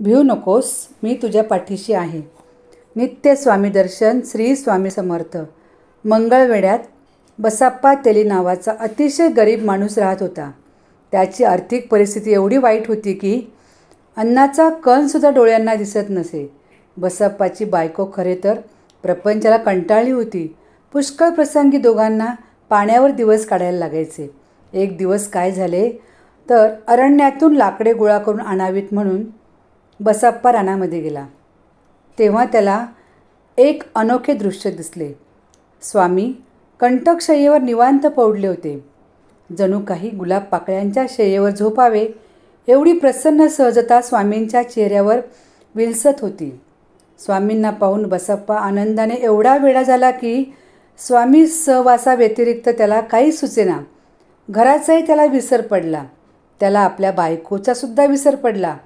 भिऊ नकोस मी तुझ्या पाठीशी आहे. नित्य स्वामी दर्शन श्री स्वामी समर्थ. मंगळवेड्यात बसाप्पा तेली नावाचा अतिशय गरीब माणूस राहत होता. त्याची आर्थिक परिस्थिती एवढी वाईट होती की अन्नाचा कणसुद्धा डोळ्यांना दिसत नसे. बसप्पाची बायको खरे तर प्रपंचाला कंटाळली होती. पुष्कळ प्रसंगी दोघांना पाण्यावर दिवस काढायला लागायचे. एक दिवस काय झाले? तर अरण्यातून लाकडे गोळा करून आणावीत म्हणून बसाप्पा रानामध्ये गेला. तेव्हा त्याला एक अनोखे दृश्य दिसले. स्वामी कंटकशय्येवर निवांत पौडले होते. जणू काही गुलाब पाकळ्यांच्या शय्येवर झोपावे एवढी प्रसन्न सहजता स्वामींच्या चेहऱ्यावर विलसत होती. स्वामींना पाहून बसप्पा आनंदाने एवढा वेळा झाला की स्वामी सहवासाव्यतिरिक्त त्याला काही सुचेना. घराचाही त्याला विसर पडला. त्याला आपल्या बायकोचासुद्धा विसर पडला.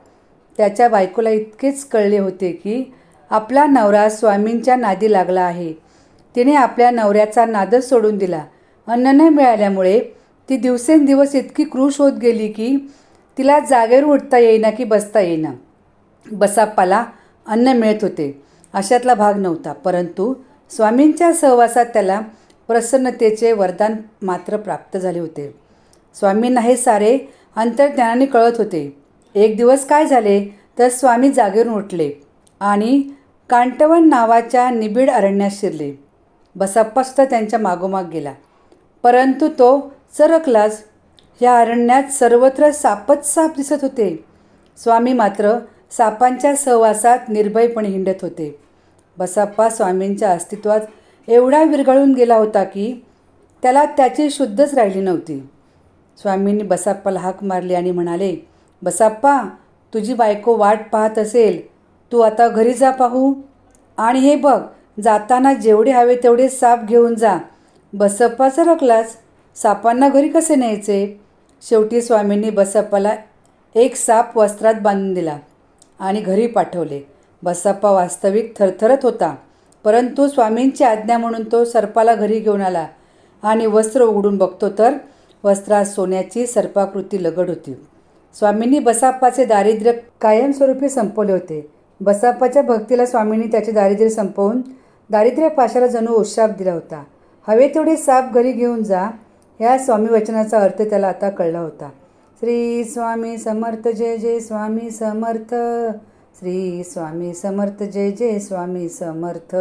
त्याच्या बायकोला इतकेच कळले होते की आपला नवरा स्वामींच्या नादी लागला आहे. तिने आपल्या नवऱ्याचा नादच सोडून दिला. अन्न न मिळाल्यामुळे ती दिवसेंदिवस इतकी क्रूश होत गेली की तिला जागेवर उठता येईना की बसता येईना. बसाप्पाला अन्न मिळत होते. अशातला भाग नव्हता परंतु स्वामींच्या सहवासात त्याला प्रसन्नतेचे वरदान मात्र प्राप्त झाले होते. स्वामींना हे सारे अंतर्ज्ञानाने कळत होते. एक दिवस काय झाले तर स्वामी जागेवरून उठले आणि कांटवन नावाच्या निबिड अरण्यात शिरले. बसाप्पासुद्धा त्यांच्या मागोमाग गेला. परंतु तो सरकलाच या अरण्यात सर्वत्र सापच साप दिसत होते. स्वामी मात्र सापांच्या सहवासात निर्भयपणे हिंडत होते. बसाप्पा स्वामींच्या अस्तित्वात एवढा विरघळून गेला होता की त्याला त्याची शुद्धच राहिली नव्हती. स्वामींनी बसाप्पाला हाक मारली आणि म्हणाले बसाप्पा तुझी बायको वाट पाहत असेल तू आता घरी जा पाहू. आणि हे बघ जाताना जेवढे हवे तेवढे साप घेऊन जा. बसप्पा सरकलाच सापांना घरी कसे न्यायचे? शेवटी स्वामींनी बसप्पाला एक साप वस्त्रात बांधून दिला आणि घरी पाठवले. बसप्पा वास्तविक थरथरत होता परंतु स्वामींची आज्ञा म्हणून तो सर्पाला घरी घेऊन आला आणि वस्त्र उघडून बघतो तर वस्त्रात सोन्याची सर्पाकृती लगड होती. स्वामींनी बसाप्पाचे दारिद्र्य कायमस्वरूपी संपवले होते. बसाप्पाच्या भक्तीला स्वामींनी त्याचे दारिद्र्य संपवून दारिद्र्य पाशाला जणू उत्शाप दिला होता. हवे तेवढे साप घरी घेऊन जा ह्या स्वामी वचनाचा अर्थ त्याला आता कळला होता. श्री स्वामी समर्थ जय जय स्वामी समर्थ. श्री स्वामी समर्थ जय जय स्वामी समर्थ.